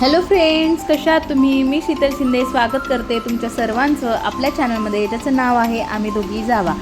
Hello friends कशा तुम्ही? मी शीतल शिंदे स्वागत करते तुमच्या सर्वांचं आपल्या चॅनलमध्ये ज्याचं नाव आहे आम्ही दोघी जावा.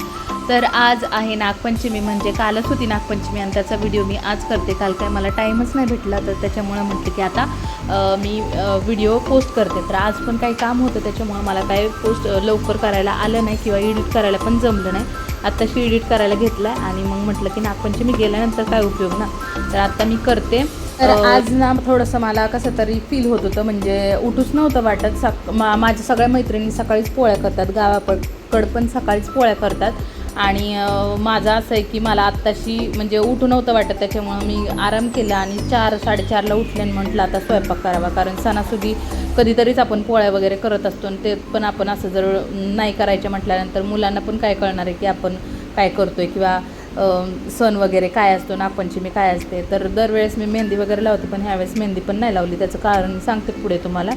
तर आज आहे नागपंचमी म्हणजे कालच होती नागपंचमी आणि त्याचा व्हिडिओ मी आज करते. काल काय मला टाईमच नाही भेटला तर त्याच्यामुळं म्हटलं की आता मी व्हिडिओ पोस्ट करते. तर आज पण काही काम होतं त्याच्यामुळं मला काय पोस्ट लवकर करायला आलं नाही किंवा एडिट करायला पण जमलं नाही. आत्ताशी एडिट करायला घेतला आणि मग म्हटलं की नागपंचमी गेल्यानंतर काय उपयोग ना? तर आत्ता मी करते. तर आज ना थोडंसं मला कसं तरी फील होत होतं म्हणजे उठूच नव्हतं वाटत. सक मा माझ्या सगळ्या मैत्रिणी सकाळीच पोळ्या करतात गावाकड पण सकाळीच पोळ्या करतात. आणि माझं असं आहे की मला आत्ताशी म्हणजे उठू नव्हतं वाटत त्याच्यामुळं मी आराम केला आणि चार साडेचारला उठले आणि म्हटलं आता स्वयंपाक करावा. कारण सणासुदी कधीतरीच आपण पोळ्या वगैरे करत असतो आणि ते पण आपण असं जर नाही करायच्या म्हटल्यानंतर मुलांना पण काय कळणार आहे की आपण काय करतोय किंवा अं, सण वगैरे काय असतो नागपंचमी काय असते तर दरवेळेस मी मेहंदी वगैरे लावते पण ह्यावेळेस मेहंदी पण नाही लावली त्याचं कारण सांगते पुढे तुम्हाला.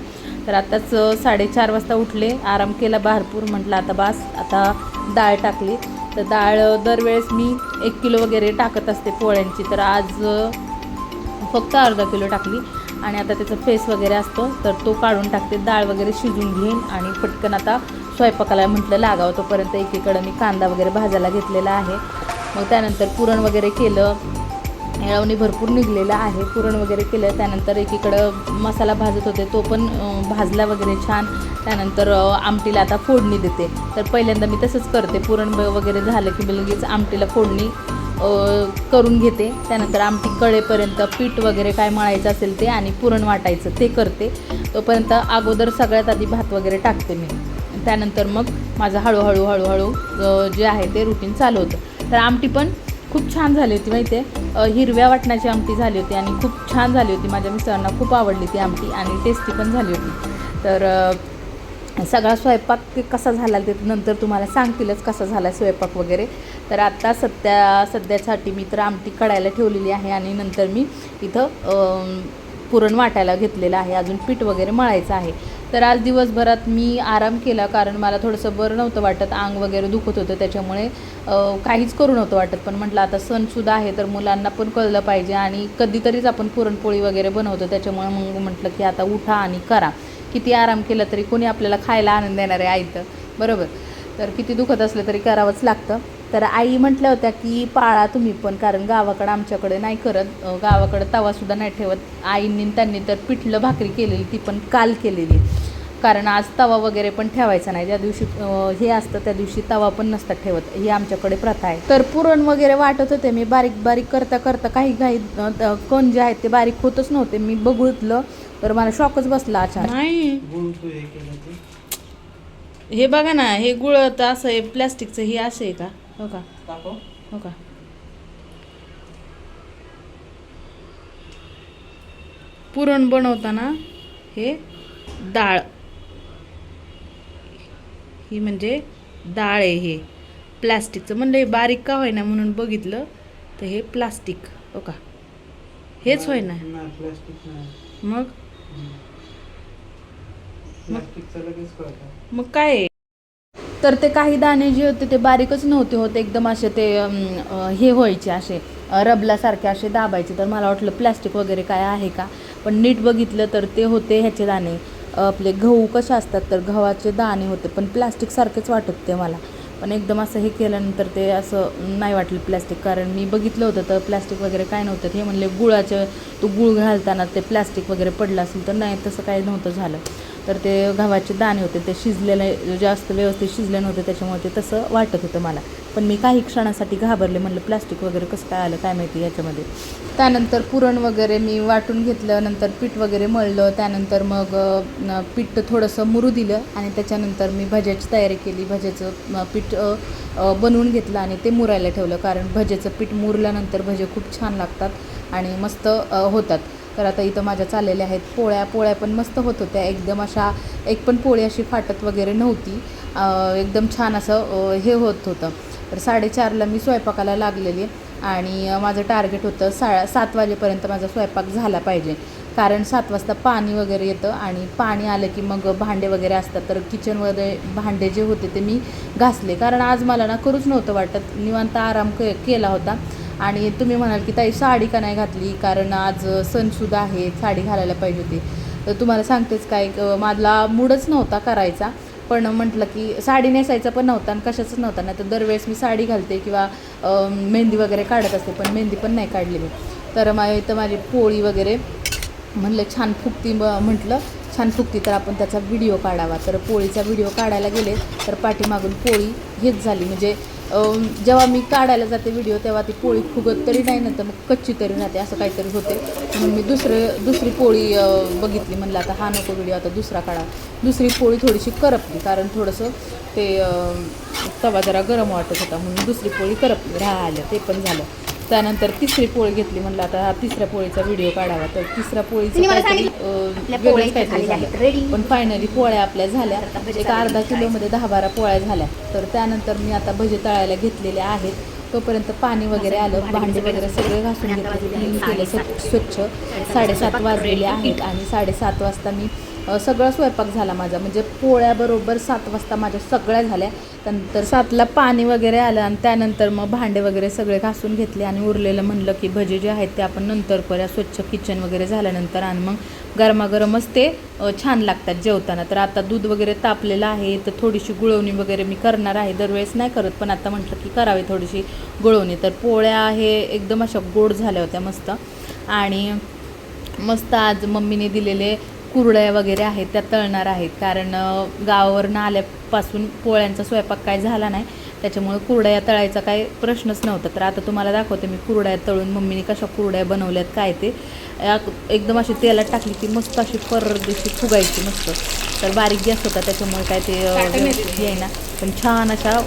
तर आत्ताच साडेचार वाजता उठले आराम केला भरपूर म्हटलं आता बास आता डाळ टाकली. तर डाळ दरवेळेस मी एक किलो वगैरे टाकत असते पोळ्यांची तर आज फक्त अर्धा किलो टाकली. आणि आता त्याचा फेस वगैरे असतो तर तो काढून टाकते डाळ वगैरे शिजून घेईन आणि पटकन आता स्वयंपाकाला म्हटलं लागावं तोपर्यंत एकीकडं मी कांदा वगैरे भाजायला घेतलेला आहे. मग त्यानंतर पुरण वगैरे केलं. येळवणी भरपूर निघलेलं आहे. पुरण वगैरे केलं. त्यानंतर एकीकडं मसाला भाजत होते. तो पण भाजला वगैरे छान. त्यानंतर आमटीला आता फोडणी देते. तर पहिल्यांदा मी तसंच करते. पुरण ब- वगैरे झालं की मी लगेच आमटीला फोडणी करून घेते. त्यानंतर आमटी कळेपर्यंत पीठ वगैरे काय मळायचं असेल ते आणि पुरण वाटायचं ते करते. तोपर्यंत अगोदर सगळ्यात आधी भात वगैरे टाकते मी. त्यानंतर मग माझं हळूहळू हळूहळू जे आहे ते रुटीन चालू होतं. तर आमटी पण खूप छान झाली होती माहिती आहे हिरव्या वाटणाची आमटी झाली होती आणि खूप छान झाली होती. माझ्या मिस्टरांना खूप आवडली ती आमटी आणि टेस्टी पण झाली होती. तर सगळा स्वयंपाक कसा झाला ते नंतर तुम्हाला सांगतीलच कसा झाला स्वयंपाक वगैरे. तर आत्ता सध्या सध्यासाठी मी तर आमटी कढायला ठेवलेली आहे आणि नंतर मी इथं पुरण वाटायला घेतलेलं आहे. अजून पीठ वगैरे मळायचं आहे. तर आज दिवसभरात मी आराम केला कारण मला थोडंसं बरं नव्हतं वाटत. अंग वगैरे दुखत होतं त्याच्यामुळे काहीच करू नव्हतं वाटत. पण म्हटलं आता सणसुद्धा आहे तर मुलांना पण कळलं पाहिजे आणि कधीतरीच आपण पुरणपोळी वगैरे बनवतो. त्याच्यामुळे मग म्हटलं की आता उठा आणि करा. किती आराम केला तरी कोणी आपल्याला खायला आनंद देणार आहे आईतं बरोबर? तर किती दुखत असलं तरी करावंच लागतं. तर आई म्हटल्या होत्या की पाळा तुम्ही पण कारण गावाकडं आमच्याकडे नाही करत. गावाकडं तवासुद्धा नाही ठेवत. आईंनी त्यांनी तर पिठलं भाकरी केलेली ती पण काल केलेली. कारण आज तवा वगैरे पण ठेवायचा नाही. ज्या दिवशी हे असतं त्या दिवशी तवा पण नसतात ठेवत. ही आमच्याकडे प्रथा आहे. तर पुरण वगैरे वाटत होते. मी बारीक बारीक करता करता काही काही कण जे आहेत ते बारीक होतच नव्हते. मी बघितलं तर मला शॉकच बसला अचानक. नाही. हे हे बघा ना हे गुळ तर असं आहे प्लॅस्टिकचं हे असं आहे का? हो का? हो का? पुरण बनवताना हे डाळ. ही म्हणजे डाळ आहे हे. प्लास्टिकचं. म्हणलं हे बारीक का होईना म्हणून बघितलं तर हे प्लास्टिक हो का? हेच होय ना मग? मग? काय आहे? तर ते काही दाणे जे होते ते बारीकच नव्हते होते. एकदम असे ते हे व्हायचे असे. रबलासारखे असे दाबायचे. तर मला वाटलं प्लॅस्टिक वगैरे काय आहे का? पण नीट बघितलं तर ते होते ह्याचे दाणे. आपले गहू कसे असतात तर गव्हाचे दाणे होते पण प्लॅस्टिकसारखेच वाटत ते मला. पण एकदम असं हे केल्यानंतर ते असं नाही वाटलं प्लॅस्टिक कारण मी बघितलं होतं तर प्लॅस्टिक वगैरे काय नव्हतं. हे म्हणले गुळाचं तो गुळ घालताना ते प्लॅस्टिक वगैरे पडलं असेल तर नाही तसं काही नव्हतं झालं. तर ते गव्हाचे दाणे होते ते शिजलेले जास्त व्यवस्थित शिजले नव्हते त्याच्यामुळे ते तसं वाटत होतं मला. पण मी काही क्षणासाठी घाबरले. म्हणलं प्लास्टिक वगैरे कसं काय आलं काय माहिती याच्यामध्ये. त्यानंतर पुरण वगैरे मी वाटून घेतलं. नंतर पीठ वगैरे मळलं. त्यानंतर मग पीठ थोडंसं मुरू दिलं आणि त्याच्यानंतर मी भज्याची तयारी केली. भज्याचं पीठ बनवून घेतलं आणि ते मुरायला ठेवलं. कारण भजेचं पीठ मुरल्यानंतर भजे खूप छान लागतात आणि मस्त होतात. तर आता इथं माझ्या चाललेल्या आहेत. पोळ्या पोळ्या पण मस्त होत होत्या. एकदम अशा एक पण पोळी अशी फाटत वगैरे नव्हती. एकदम छान असं हे होत होतं. तर साडेचारला मी स्वयंपाकाला लागलेली आणि माझं टार्गेट होतं सा सात वाजेपर्यंत माझा स्वयंपाक झाला पाहिजे. कारण सात वाजता पाणी वगैरे येतं आणि पाणी आलं की मग भांडे वगैरे असतात. तर किचनमध्ये भांडे जे होते ते मी घासले. कारण आज मला ना करूच नव्हतं वाटत. निवांत आराम के केला होता. आणि तुम्ही म्हणाल की ताई साडी का नाही घातली? कारण आज सणसुद्धा आहे. साडी घालायला पाहिजे होती. तर तुम्हाला सांगतेच काय माझा मूडच नव्हता करायचा. पण म्हटलं की साडी नेसायचं पण नव्हता आणि कशाचंच नव्हता. नाही तर दरवेळेस मी साडी घालते किंवा मेहंदी वगैरे काढत असते पण मेहंदी पण नाही काढली मी. तर मा इथं माझी पोळी वगैरे म्हणलं छान फुगती म्हटलं छान फुगती तर आपण त्याचा व्हिडिओ काढावा. तर पोळीचा व्हिडिओ काढायला गेले तर पाठीमागून पोळी हेच झाली. म्हणजे जेव्हा मी काढायला जाते व्हिडिओ तेव्हा ती पोळी फुगत तरी नाही नंतर मग कच्ची तरी नाही असं काहीतरी होते. म्हणून मी दुसरे दुसरी पोळी बघितली म्हणलं आता हा नको व्हिडिओ आता दुसरा काढा. दुसरी पोळी थोडीशी करपली कारण थोडंसं ते तवा जरा गरम वाटत होता म्हणून दुसरी पोळी करपली. राहिलं ते पण झालं. त्यानंतर तिसरी पोळी घेतली म्हणलं आता हा तिसऱ्या पोळीचा व्हिडिओ काढावा. तर तिसऱ्या पोळीचं ready. पण फायनली पोळ्या आपल्या झाल्या. एक अर्धा. किलोमध्ये दहा बारा पोळ्या झाल्या. तर त्यानंतर मी आता भजी तळायला घेतलेल्या आहेत. तोपर्यंत पाणी वगैरे आलं भांडी वगैरे सगळे घासून घेतले केलं स्वच्छ स्वच्छ. साडेसात वाजलेले आहेत आणि साडेसात वाजता मी सगळा स्वयंपाक झाला माझा. म्हणजे पोळ्याबरोबर सात वाजता माझ्या सगळ्या झाल्या. त्यानंतर सातला पाणी वगैरे आलं आणि त्यानंतर मग भांडे वगैरे सगळे घासून घेतले आणि उरलेलं म्हणलं की भजे जे आहेत ते आपण नंतर करूया. स्वच्छ किचन वगैरे झाल्यानंतर आणि मग गरमागरमच ते छान लागतात जेवताना. तर आता दूध वगैरे तापलेलं आहे तर थोडीशी गुळवणी वगैरे मी करणार आहे. दरवेळेस नाही करत पण आता म्हटलं की करावी थोडीशी गुळवणी. तर पोळ्या हे एकदम अशा गोड झाल्या होत्या मस्त. आणि मस्त आज मम्मीने दिलेले कुरड्या वगैरे आहेत त्या तळणार आहेत. कारण गावावरनं आल्यापासून पोळ्यांचा स्वयंपाक काय झाला नाही. त्याच्यामुळे कुरड्या तळायचा काही प्रश्नच नव्हता. तर आता तुम्हाला दाखवते मी कुरड्या तळून मम्मीने कशा कुरड्या बनवल्यात काय ते. एकदम अशी तेलात टाकली की मस्त अशी परदेशी फुगायची मस्त. तर बारीक गॅस होता त्याच्यामुळे काय ते येईना. पण छान अशा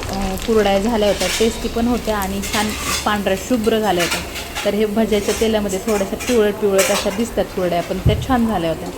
कुरड्या झाल्या होत्या. टेस्टी पण होत्या आणि छान पांढऱ्या शुभ्र झाल्या होत्या. तर हे भज्याच्या तेलामध्ये थोड्याशा पिवळट पिवळट अशा दिसतात कुरड्या पण त्या छान झाल्या होत्या.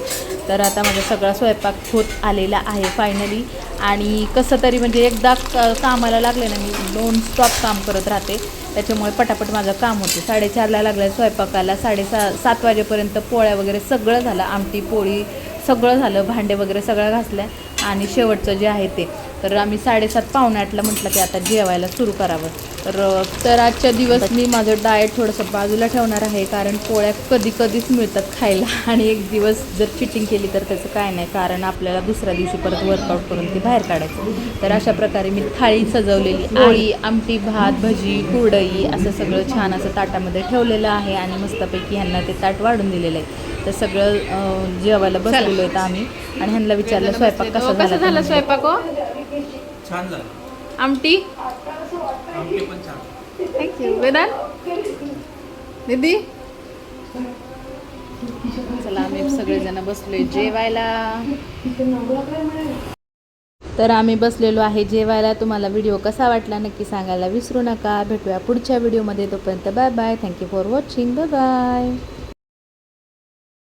तर आता माझा सगळा स्वयंपाक होत आलेला आहे फायनली आणि कसं तरी म्हणजे एकदा कामाला लागले ना मी नॉनस्टॉप काम करत राहते. त्याच्यामुळे पटापट माझं काम होते. साडेचारला लागलं स्वयंपाकाला साडेसा सात वाजेपर्यंत पोळ्या वगैरे सगळं झालं. आमटी पोळी सगळं झालं. भांडे वगैरे सगळं घासलं आणि शेवटचं जे आहे ते. तर आम्ही साडेसात पावणे आठला म्हटलं की आता जेवायला सुरू करावं. तर तर आजच्या दिवस मी माझं डाएट थोडंसं बाजूला ठेवणार आहे कारण पोळ्या कधी कधीच मिळतात खायला. आणि एक दिवस जर चिटिंग केली तर त्याचं काय नाही कारण आपल्याला दुसऱ्या दिवशी परत वर्कआउट करून ती बाहेर काढायचं. तर अशा प्रकारे मी थाळी सजवलेली आळी आमटी भात भजी कुरडई असं सगळं छान असं ताटामध्ये ठेवलेलं आहे आणि मस्तपैकी ह्यांना ते ताट वाढून दिलेलं आहे. तर सगळं जेवायला बसलेलो आहे आम्ही. आणि ह्यांना विचारलं स्वयंपाक कसा झाला तर म्हणले, स्वयंपाक छान झालं. आमटी? आमटी पण छान. थँक्यू वेदांत दीदी चला आम्ही सगळेजण बसलोय जेवायला. तर आम्ही बसलेलो आहे जेवायला. तुम्हाला व्हिडिओ कसा वाटला नक्की सांगायला विसरू नका. भेटूया पुढच्या व्हिडिओमध्ये. तोपर्यंत bye bye. Thank you for watching bye bye